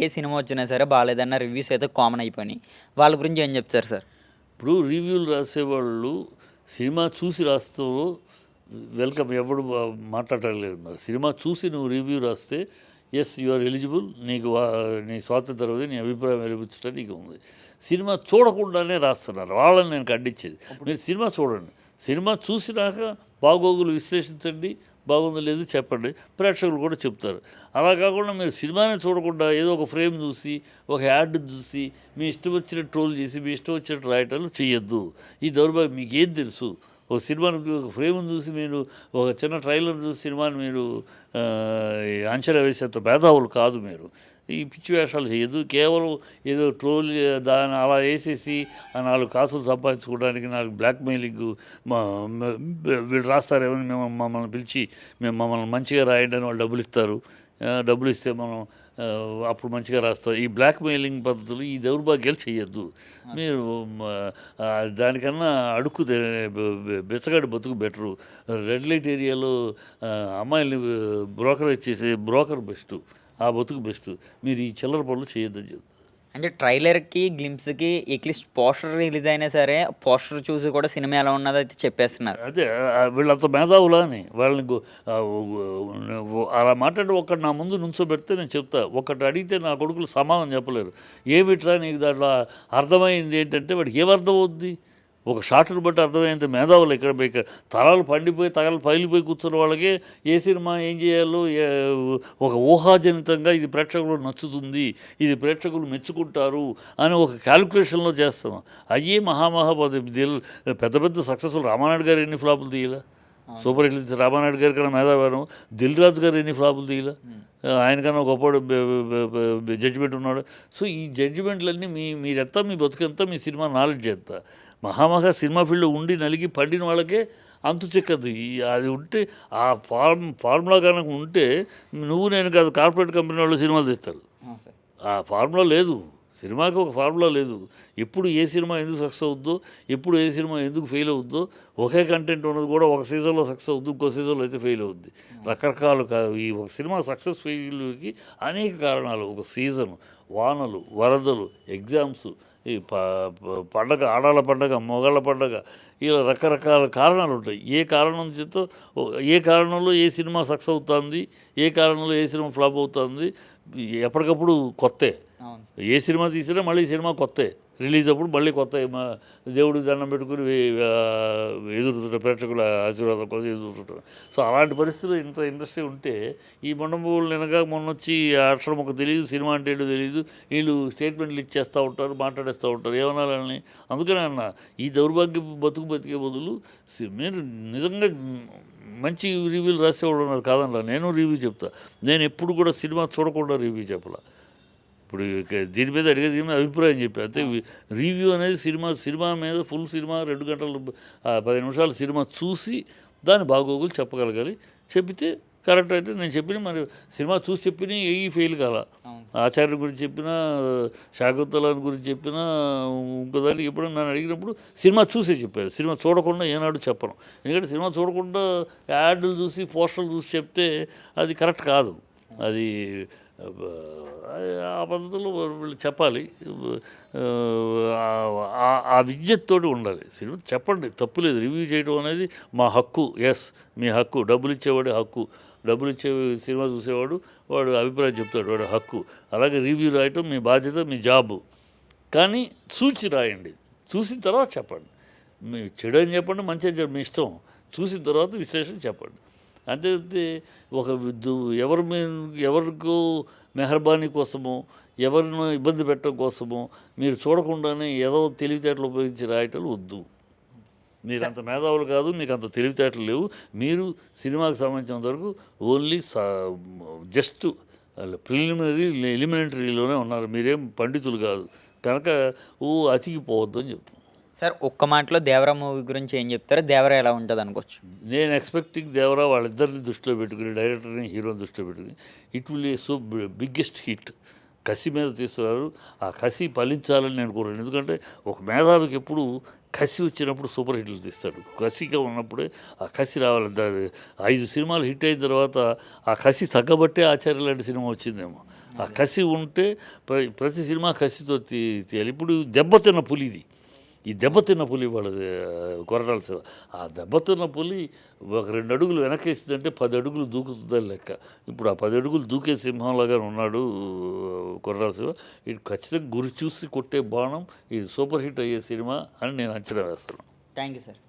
ఏ cinema వచ్చినా సరే బాగాలేదన్న reviews అయితే కామన్ అయిపోయినాయి. వాళ్ళ గురించి ఏం చెప్తారు సార్? ఇప్పుడు రివ్యూలు రాసేవాళ్ళు సినిమా చూసి రాస్తూ వెల్కమ్ ఎవడు మాట్లాడలేదు మరి. సినిమా చూసి నువ్వు రివ్యూ రాస్తే ఎస్ యు ఆర్ ఎలిజిబుల్ నీకు వా- నీ స్వాతంత్రం ఉంది నీ అభిప్రాయం వెలిపించడం నీకు ఉంది. సినిమా చూడకుండానే రాస్తున్నారు. వాళ్ళని నేను ఖండించేది. మీరు సినిమా చూడండి. సినిమా చూసినాక బాగోగులు విశ్లేషించండి. బాగుందో లేదు చెప్పండి. ప్రేక్షకులు కూడా చెప్తారు. అలా కాకుండా మీరు సినిమానే చూడకుండా ఏదో ఒక ఫ్రేమ్ చూసి ఒక యాడ్ చూసి మీ ఇష్టం వచ్చిన ట్రోల్ చేసి మీ ఇష్టం వచ్చినట్టు రాయటాలు చేయొద్దు ఈ దౌర్భాగ్యం మీకు తెలుసు? ఒక సినిమాను ఒక ఫ్రేమ్ను చూసి మీరు ఒక చిన్న ట్రైలర్ చూసి సినిమాని మీరు అంచనా వేసేంత మేధావులు కాదు మీరు. ఈ పిచ్చి వేషాలు చేయదు కేవలం ఏదో ట్రోల్ దాన్ని అలా వేసేసి ఆ నాలుగు కాసులు సంపాదించుకోవడానికి నాలుగు బ్లాక్మెయిలింగ్ మా వీళ్ళు రాస్తారేమని మేము మమ్మల్ని పిలిచి మేము మమ్మల్ని మంచిగా రాయండి అని వాళ్ళు డబ్బులు ఇస్తారు. డబ్బులు ఇస్తే మనం అప్పుడు మంచిగా రాస్తాం. ఈ బ్లాక్ మెయిలింగ్ పద్ధతులు ఈ దౌర్భాగ్యాలు చేయొద్దు మీరు దానికన్నా అడుక్కు తే- బెచ్చగాడి బతుకు బెటరు. రెడ్ లైట్ ఏరియాలో అమ్మాయిల్ని బ్రోకర్ ఇచ్చేసి బ్రోకర్ బెస్ట్ ఆ బతుకు బెస్ట్ మీరు ఈ చిల్లర పనులు చేయొద్దని చెప్తారు అంటే ట్రైలర్కి గ్లిమ్స్కి ఎట్లీస్ట్ పోస్టర్ రిలీజ్ అయినా సరే పోస్టర్ చూసి కూడా సినిమా ఎలా ఉన్నదో అయితే చెప్పేస్తున్నారు. అదే వీళ్ళంత మేధావులా అని. వాళ్ళని అలా మాట్లాడి ఒకటి నా ముందు నుంచోబెడితే నేను చెప్తా. ఒకటి అడిగితే నా కొడుకులు సమాధానం చెప్పలేరు. ఏమిట్రా నీకు దాంట్లో అర్థమైంది ఏంటంటే వాడికి ఏమర్థం అవుద్ది? ఒక షార్ట్ని బట్టి అర్థమైంది. మేధావులు ఇక్కడ ఇక్కడ తలలు పండిపోయి తగలు పగిలిపోయి కూర్చున్న వాళ్ళకి ఏ సినిమా ఏం చేయాలో ఒక ఊహాజనితంగా ఇది ప్రేక్షకులు నచ్చుతుంది ఇది ప్రేక్షకులు మెచ్చుకుంటారు అని ఒక క్యాలిక్యులేషన్లో చేస్తాం. అయ్యే మహామహాపద పెద్ద పెద్ద సక్సెస్ఫుల్ రామానాయుడు గారు ఎన్ని ఫ్లాపులు తీయలే? Super hit. రామానాయుడు గారి కన్నా మేధావారం. దిల్ రాజు గారు ఎన్ని ఫ్లాపులు తీయలే. ఆయనకన్నా గొప్ప జడ్జిమెంట్ ఉన్నాడు సో ఈ జడ్జిమెంట్లన్నీ మీ మీరెంత మీ బతుకెంత మీ సినిమా నాలెడ్జ్ ఎంత? మహామహా సినిమా ఫీల్డ్లో ఉండి నలిగి పండిన వాళ్ళకే అంతు చిక్కదు అది ఉంటే ఆ ఫార్మ్ ఫార్ములా కనుక ఉంటే నువ్వు నేను కాదు కార్పొరేట్ కంపెనీ వాళ్ళు సినిమాలు తీస్తారు. ఆ ఫార్ములా లేదు. సినిమాకి ఒక ఫార్ములా లేదు. ఎప్పుడు ఏ సినిమా ఎందుకు సక్సెస్ అవుద్దో ఎప్పుడు ఏ సినిమా ఎందుకు ఫెయిల్ అవుద్దో ఒకే కంటెంట్ ఉన్నది కూడా ఒక సీజన్లో సక్సెస్ అవుద్ది ఇంకో సీజన్లో అయితే ఫెయిల్ అవుద్ది. రకరకాలు ఈ ఒక సినిమా సక్సెస్ ఫెయిల్కి అనేక కారణాలు. ఒక సీజన్ వానలు వరదలు ఎగ్జామ్స్ ఈ ప పండగ ఆడాళ్ళ పండగ మొగాళ్ళ పండగ ఇలా రకరకాల కారణాలు ఉంటాయి. ఏ కారణం చేత ఏ కారణంలో ఏ సినిమా సక్సెస్ అవుతుంది ఏ కారణంలో ఏ సినిమా ఫ్లాప్ అవుతుంది ఎప్పటికప్పుడు కొత్తే. ఏ సినిమా తీసినా మళ్ళీ సినిమా కొత్త. రిలీజ్ అప్పుడు మళ్ళీ కొత్త మా దండం పెట్టుకుని వే- ఎదురుతుంటాం ప్రేక్షకుల ఆశీర్వాదం కోసం ఎదురుతుంటాం. సో అలాంటి పరిస్థితులు ఇంత ఇండస్ట్రీ ఉంటే ఈ మొండమూలు నినగా మొన్న వచ్చి అక్షరం ఒక తెలియదు సినిమా అంటే ఏంటో తెలియదు వీళ్ళు స్టేట్మెంట్లు ఇచ్చేస్తూ ఉంటారు మాట్లాడేస్తూ ఉంటారు ఏమనాలని. అందుకనే అన్న ఈ దౌర్భాగ్య బతుకు బతికే బదులు సి- మీరు నిజంగా మంచి రివ్యూలు రాసేవాళ్ళు ఉన్నారు కాదనలా నేను రివ్యూ చెప్తా. నేను ఎప్పుడు కూడా సినిమా చూడకుండా రివ్యూ చెప్పాల. ఇప్పుడు దీని మీద అడిగేది దీని మీద అభిప్రాయం చెప్పి అయితే రివ్యూ అనేది సినిమా సినిమా మీద ఫుల్ సినిమా రెండు గంటలు ఆ, పది నిమిషాలు సినిమా చూసి దాని బాగోగులు చెప్పగలగాలి. చెప్తే కరెక్ట్ అయితే నేను చెప్పిన మరి సినిమా చూసి చెప్పిన ఏ ఫెయిల్ కాల. ఆచార్య గురించి చెప్పినా శాకుంతలాన్ని గురించి చెప్పినా ఇంకో దానికి ఎప్పుడైనా నన్ను అడిగినప్పుడు సినిమా చూసే చెప్పారు. సినిమా చూడకుండా ఏనాడు చెప్పను. ఎందుకంటే సినిమా చూడకుండా యాడ్లు చూసి పోస్టర్లు చూసి చెప్తే అది కరెక్ట్ కాదు. అది ఆ పద్ధతిలో వీళ్ళు చెప్పాలి. ఆ- విద్యతోటి ఉండాలి. సినిమా చెప్పండి తప్పులేదు రివ్యూ చేయడం అనేది మా హక్కు. ఎస్ మీ హక్కు. డబ్బులు ఇచ్చేవాడి హక్కు. డబ్బులు ఇచ్చే సినిమా చూసేవాడు వాడు అభిప్రాయం చెప్తాడు వాడు హక్కు. అలాగే రివ్యూ రాయటం మీ బాధ్యత మీ జాబు. కానీ చూసి రాయండి. చూసిన తర్వాత చెప్పండి. మీ చెడు అని చెప్పండి మంచి అని చెప్పండి మీ ఇష్టం. చూసిన తర్వాత విశ్లేషణ చెప్పండి. అంతే ఒక ఎవరి మీద ఎవరికో మెహర్బానీ కోసమో ఎవరినో ఇబ్బంది పెట్టడం కోసమో మీరు చూడకుండానే ఏదో తెలివితేటలు ఉపయోగించి రాయటం వద్దు. మీరు అంత మేధావులు కాదు మీకు అంత తెలివితేటలు లేవు. మీరు సినిమాకి సంబంధించినంత వరకు ఓన్లీ జస్ట్ ప్రిలిమినరీ ఎలిమినేటరీలోనే ఉన్నారు. మీరేం పండితులు కాదు. కనుక ఓ అతికిపోవద్దు అని చెప్తున్నాను సార్ ఒక్క మాటలో దేవరా మూవీ గురించి ఏం చెప్తారో దేవరా ఎలా ఉంటుంది అనుకోవచ్చు నేను ఎక్స్పెక్టింగ్ దేవరా వాళ్ళిద్దరిని దృష్టిలో పెట్టుకుని డైరెక్టర్ని హీరోని దృష్టిలో పెట్టుకుని it will a so biggest hit కసి మీద తీసుకున్నారు ఆ కసి ఫలించాలని నేను కోరాను ఎందుకంటే ఒక మేధావికి ఎప్పుడు కసి వచ్చినప్పుడు సూపర్ హిట్లు తీస్తాడు కసిగా ఉన్నప్పుడే ఆ కసి రావాలి ఐదు సినిమాలు హిట్ అయిన తర్వాత ఆ కసి తగ్గబట్టే ఆచార్య లాంటి సినిమా వచ్చిందేమో ఆ కసి ఉంటే ప్రతి సినిమా కసితో తీయాలి ఇప్పుడు దెబ్బతిన్న పులిది ఈ దెబ్బతిన్న పులి వాళ్ళది కొరటాల ఆ దెబ్బతిన్న పులి ఒక రెండు అడుగులు వెనకేసిందంటే పది అడుగులు దూకుతుందని లెక్క. ఇప్పుడు ఆ పది అడుగులు దూకే సింహంలాగా ఉన్నాడు కొరటాల శివ ఇది ఖచ్చితంగా గురి చూసి కొట్టే బాణం ఇది సూపర్ హిట్ అయ్యే సినిమా అని నేను అంచనా వేస్తాను థ్యాంక్ యూ సార్.